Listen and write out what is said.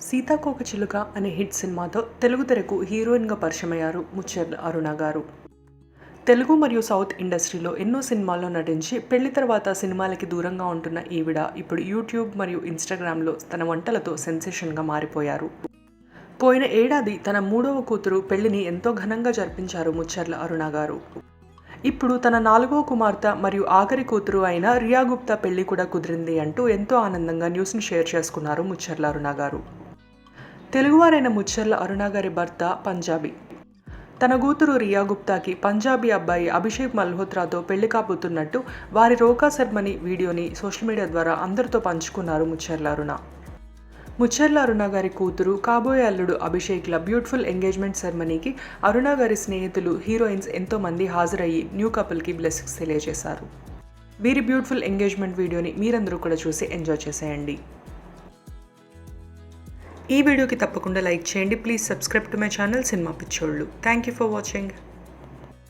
సీతాకోక చిలుక అనే హిట్ సినిమాతో తెలుగు తెరకు హీరోయిన్గా పరిచయమయ్యారు ముచ్చెర్ల అరుణ గారు. తెలుగు మరియు సౌత్ ఇండస్ట్రీలో ఎన్నో సినిమాల్లో నటించి పెళ్ళి తర్వాత సినిమాలకి దూరంగా ఉంటున్న ఈవిడ ఇప్పుడు యూట్యూబ్ మరియు ఇన్స్టాగ్రామ్లో తన వంటలతో సెన్సేషన్గా మారిపోయారు. పోయిన ఏడాది తన మూడవ కూతురు పెళ్ళిని ఎంతో ఘనంగా జరిపించారు ముచ్చెర్ల అరుణ గారు. ఇప్పుడు తన నాలుగో కుమార్తె మరియు ఆఖరి కూతురు అయిన రియా గుప్తా పెళ్ళి కూడా కుదిరింది అంటూ ఎంతో ఆనందంగా న్యూస్ని షేర్ చేసుకున్నారు ముచ్చర్ల అరుణ గారు. తెలుగువారైన ముచ్చెర్ల అరుణ గారి భర్త పంజాబీ. తన కూతురు రియా గుప్తాకి పంజాబీ అబ్బాయి అభిషేక్ మల్హోత్రాతో పెళ్ళి కాబోతున్నట్టు వారి రోకా శర్మని వీడియోని సోషల్ మీడియా ద్వారా అందరితో పంచుకున్నారు ముచ్చెర్ల అరుణ. ముచ్చెర్ల అరుణ గారి కూతురు కాబోయే అల్లుడు అభిషేక్ల బ్యూటిఫుల్ ఎంగేజ్మెంట్ సెరమనీకి అరుణ గారి స్నేహితులు హీరోయిన్స్ ఎంతోమంది హాజరయ్యి న్యూ కపుల్కి బ్లెస్సింగ్స్ తెలియజేశారు. వీరి బ్యూటిఫుల్ ఎంగేజ్మెంట్ వీడియోని మీరందరూ కూడా చూసి ఎంజాయ్ చేసేయండి. ఈ వీడియోకి తప్పకుండా లైక్ చేయండి. Please subscribe to my channel cinema పిచ్చోళ్ళు థ్యాంక్ యూ ఫర్ వాచింగ్